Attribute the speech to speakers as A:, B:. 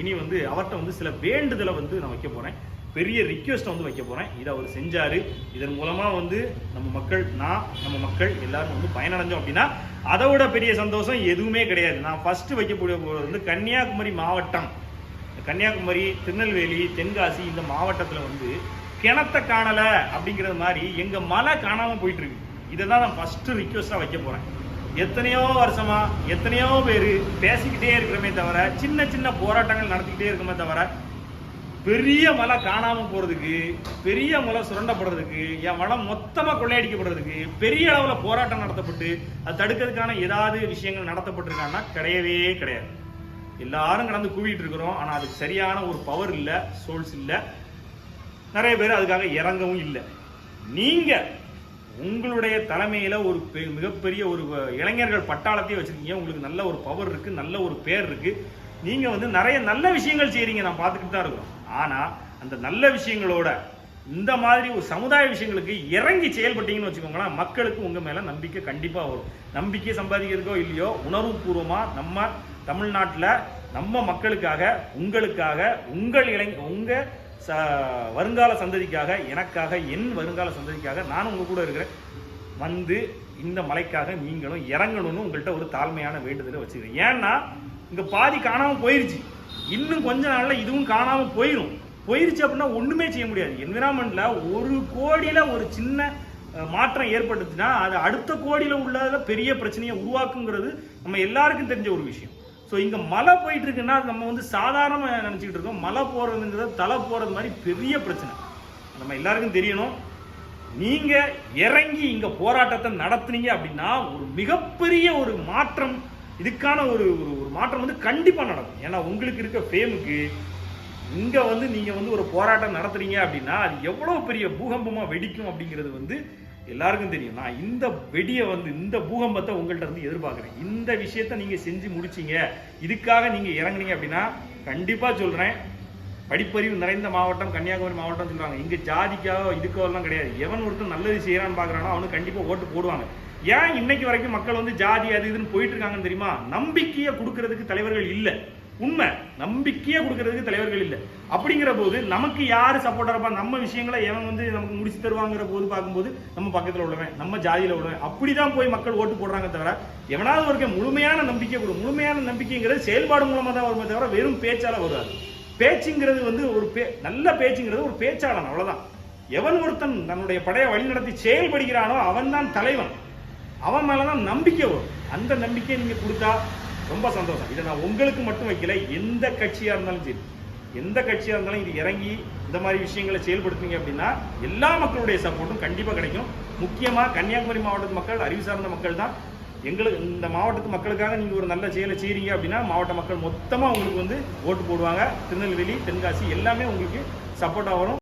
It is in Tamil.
A: இனி வந்து அவர்கிட்ட வந்து சில வேண்டுதலை வந்து நான் வைக்க போறேன். பெரிய ரிக்வெஸ்ட்டை வந்து வைக்க போறேன். இதை அவர் செஞ்சாரு. இதன் மூலமா வந்து நம்ம மக்கள் நான் நம்ம மக்கள் எல்லாரும் வந்து பயனடைஞ்சோம் அப்படின்னா அதை விட பெரிய சந்தோஷம் எதுவுமே கிடையாது. நான் ஃபர்ஸ்ட் வைக்கக்கூடிய போகிறது வந்து கன்னியாகுமரி மாவட்டம். கன்னியாகுமரி திருநெல்வேலி தென்காசி இந்த மாவட்டத்தில் வந்து கிணத்தை காணலை அப்படிங்கிறது மாதிரி எங்கள் மலை காணாமல் போயிட்டு இருக்கு. இதை தான் நான் ஃபஸ்ட்டு ரிக்வெஸ்ட்டாக வைக்க போகிறேன் எத்தனையோ வருஷமா எத்தனையோ பேர் பேசிக்கிட்டே இருக்கிறமே தவிர சின்ன சின்ன போராட்டங்கள் நடத்திக்கிட்டே இருக்கமே தவிர பெரிய மலை காணாம போறதுக்கு பெரிய மலை சுரண்டப்படுறதுக்கு என் வளம் மொத்தமா கொள்ளையடிக்கப்படுறதுக்கு பெரிய அளவுல போராட்டம் நடத்தப்பட்டு அது தடுக்கிறதுக்கான ஏதாவது விஷயங்கள் நடத்தப்பட்டிருக்காங்கன்னா கிடையவே கிடையாது. எல்லாரும் கடந்து கூவிட்டு இருக்கிறோம். ஆனா அதுக்கு சரியான ஒரு பவர் இல்லை சோல்ஸ் இல்லை. நிறைய பேர் அதுக்காக இறங்கவும் இல்லை. நீங்க உங்களுடைய தலைமையில் ஒரு பெ- மிகப்பெரிய ஒரு இளைஞர்கள் பட்டாளத்தையே வச்சுருக்கீங்க. உங்களுக்கு நல்ல ஒரு பவர் இருக்குது நல்ல ஒரு பேர் இருக்குது நீங்கள் வந்து நிறைய நல்ல விஷயங்கள் செய்கிறீங்க நான் பார்த்துக்கிட்டு தான் இருக்கிறோம் ஆனால் அந்த நல்ல விஷயங்களோட இந்த மாதிரி ஒரு சமுதாய விஷயங்களுக்கு இறங்கி செயல்பட்டீங்கன்னு வச்சுக்கோங்களேன் மக்களுக்கு உங்கள் மேலே நம்பிக்கை கண்டிப்பாக வரும். நம்பிக்கை சம்பாதிக்கிறதுக்கோ இல்லையோ உணர்வுபூர்வமாக நம்ம தமிழ்நாட்டில் நம்ம மக்களுக்காக உங்களுக்காக உங்கள் இளைஞ உங்கள் ச வருங்கால சந்ததிக்காக எனக்காக என் வருங்கால சந்ததிக்காக நானும் உங்கள் கூட இருக்கிறேன். வந்து இந்த மலைக்காக நீங்களும் இறங்கணும்னு உங்கள்கிட்ட ஒரு தாழ்மையான வேண்டுதலை வச்சுக்கிறேன். ஏன்னா இங்கே பாதி காணாமல் போயிருச்சு. இன்னும் கொஞ்ச நாளில் இதுவும் காணாமல் போயிடும் போயிருச்சு அப்படின்னா ஒன்றுமே செய்ய முடியாது. என்விரான்மெண்ட்டில் ஒரு கோடியில் ஒரு சின்ன மாற்றம் ஏற்பட்டுச்சுன்னா அது அடுத்த கோடியில் உள்ளதில் பெரிய பிரச்சனையை உருவாக்குங்கிறது நம்ம எல்லாருக்கும் தெரிஞ்ச ஒரு விஷயம். ஸோ இங்கே மழை போயிட்டு இருக்குன்னா நம்ம வந்து சாதாரணமாக நினச்சிக்கிட்டு இருக்கோம். மழை போறதுங்கிறது தலை போகிறது மாதிரி பெரிய பிரச்சனை. நம்ம எல்லாருக்கும் தெரியணும். நீங்கள் இறங்கி இங்கே போராட்டத்தை நடத்துனீங்க அப்படின்னா ஒரு மிகப்பெரிய ஒரு மாற்றம் இதுக்கான ஒரு ஒரு ஒரு மாற்றம் வந்து கண்டிப்பாக நடக்கும். ஏன்னா உங்களுக்கு இருக்க ஃபேமுக்கு இங்கே வந்து நீங்கள் வந்து ஒரு போராட்டம் நடத்துறீங்க அப்படின்னா அது எவ்வளோ பெரிய பூகம்பமாக வெடிக்கும் அப்படிங்கிறது வந்து எல்லாருக்கும் தெரியும். நான் இந்த வெடியை வந்து இந்த பூகம்பத்தை உங்கள்கிட்ட இருந்து எதிர்பார்க்குறேன். இந்த விஷயத்த நீங்கள் செஞ்சு முடிச்சீங்க. இதுக்காக நீங்கள் இறங்குனீங்க அப்படின்னா கண்டிப்பாக சொல்கிறேன் படிப்பறிவு நிறைந்த மாவட்டம் கன்னியாகுமரி மாவட்டம் சொல்லுவாங்க இங்கே ஜாதிக்காக இதுக்கோ எல்லாம் கிடையாது. எவன் ஒருத்தன் நல்லது செய்கிறான்னு பார்க்குறானோ அவனுக்கு கண்டிப்பாக ஓட்டு போடுவாங்க. ஏன் இன்னைக்கு வரைக்கும் மக்கள் வந்து ஜாதி அது இதுன்னு போயிட்டு இருக்காங்கன்னு தெரியுமா? நம்பிக்கையை கொடுக்கறதுக்கு தலைவர்கள் இல்லை. உண்மை. நம்பிக்கையை கொடுக்கறதுக்கு தலைவர்கள் இல்லை. அப்படிங்கிற போது நமக்கு யார் சப்போர்ட்டா இருப்பா? நம்ம விஷயங்களை எவன் வந்து நமக்கு முடிச்சு தருவாங்கிற போது பார்க்கும்போது நம்ம பக்கத்தில் உள்ளவன் நம்ம ஜாதியில உள்ளவன். அப்படிதான் போய் மக்கள் ஓட்டு போடுறாங்க தவிர எவனாவது ஒருக்க முழுமையான நம்பிக்கை கொடு. முழுமையான நம்பிக்கைங்கிறது செயல்பாடு மூலமாக தான் வருமே தவிர வெறும் பேச்சால வராது. பேச்சுங்கிறது வந்து ஒரு பே நல்ல பேச்சுங்கிறது ஒரு பேச்சாளன் அவ்வளோதான் எவன் ஒருத்தன் தன்னுடைய படையை வழிநடத்தி செயல்படுகிறானோ அவன் தான் தலைவன். அவன் மேலதான் நம்பிக்கை வரும். அந்த நம்பிக்கையை நீங்க கொடுத்தா ரொம்ப சந்தோஷம். இதை நான் உங்களுக்கு மட்டும் வைக்கல எந்த கட்சியாக இருந்தாலும் சரி. எந்த கட்சியாக இருந்தாலும் இது இறங்கி இந்த மாதிரி விஷயங்களை செயல்படுத்துங்க அப்படின்னா எல்லா மக்களுடைய சப்போர்ட்டும் கண்டிப்பாக கிடைக்கும். முக்கியமாக கன்னியாகுமரி மாவட்டத்து மக்கள் அறிவு சார்ந்த மக்கள் தான். எங்களுக்கு இந்த மாவட்டத்து மக்களுக்காக நீங்கள் ஒரு நல்ல செயலை செய்கிறீங்க அப்படின்னா மாவட்ட மக்கள் மொத்தமாக உங்களுக்கு வந்து ஓட்டு போடுவாங்க. திருநெல்வேலி தென்காசி எல்லாமே உங்களுக்கு சப்போர்ட்டாக வரும்.